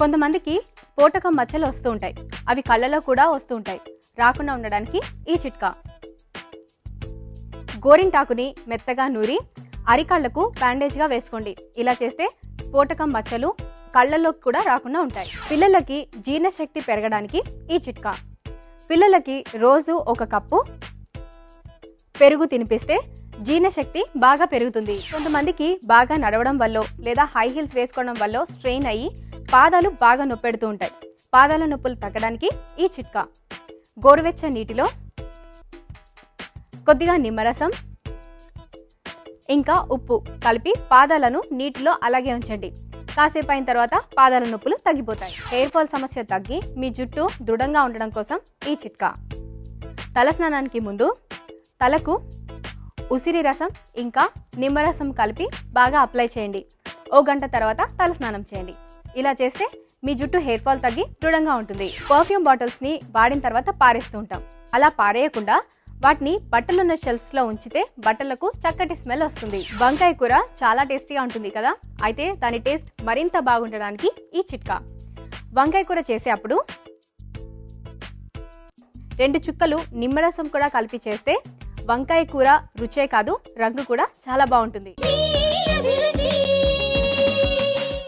కొంతమందికి స్ఫోటకం మచ్చలు వస్తూ ఉంటాయి. అవి కళ్ళలో కూడా వస్తూ ఉంటాయి. రాకుండా ఉండడానికి ఈ చిట్కా. గోరింటాకుని మెత్తగా నూరి అరికాళ్ళకు బ్యాండేజ్గా వేసుకోండి. ఇలా చేస్తే స్ఫోటకం మచ్చలు కళ్ళల్లోకి కూడా రాకుండా ఉంటాయి. పిల్లలకి జీర్ణశక్తి పెరగడానికి ఈ చిట్కా. పిల్లలకి రోజు ఒక కప్పు పెరుగు తినిపిస్తే జీర్ణశక్తి బాగా పెరుగుతుంది. కొంతమందికి బాగా నడవడం వల్ల లేదా హై హీల్స్ వేసుకోవడం వల్ల స్ట్రెయిన్ అయ్యి పాదాలు బాగా నొప్పెడుతూ ఉంటాయి. పాదాల నొప్పులు తగ్గడానికి ఈ చిట్కా. గోరువెచ్చ నీటిలో కొద్దిగా నిమ్మరసం ఇంకా ఉప్పు కలిపి పాదాలను నీటిలో అలాగే ఉంచండి. కాసేపు అయిన తర్వాత పాదాల నొప్పులు తగ్గిపోతాయి. హెయిర్ ఫాల్ సమస్య తగ్గి మీ జుట్టు దృఢంగా ఉండడం కోసం ఈ చిట్కా. తలస్నానానికి ముందు తలకు ఉసిరి రసం ఇంకా నిమ్మరసం కలిపి బాగా అప్లై చేయండి. ఓ గంట తర్వాత తలస్నానం చేయండి. ఇలా చేస్తే మీ జుట్టు హెయిర్ ఫాల్ తగ్గి దృఢంగా ఉంటుంది. పర్ఫ్యూమ్ బాటిల్స్ని వాడిన తర్వాత పారేస్తూ ఉంటాం. అలా పారేయకుండా వాటిని బట్టలున్న షెల్ఫ్స్లో ఉంచితే బట్టలకు చక్కటి స్మెల్ వస్తుంది. వంకాయ కూర చాలా టేస్టీగా ఉంటుంది కదా? అయితే దాని టేస్ట్ మరింత బాగుండడానికి ఈ చిట్కా. వంకాయ కూర చేసేటప్పుడు రెండు చుక్కలు నిమ్మరసం కూడా కలిపి చేస్తే వంకాయ కూర రుచే కాదు రంగు కూడా చాలా బాగుంటుంది.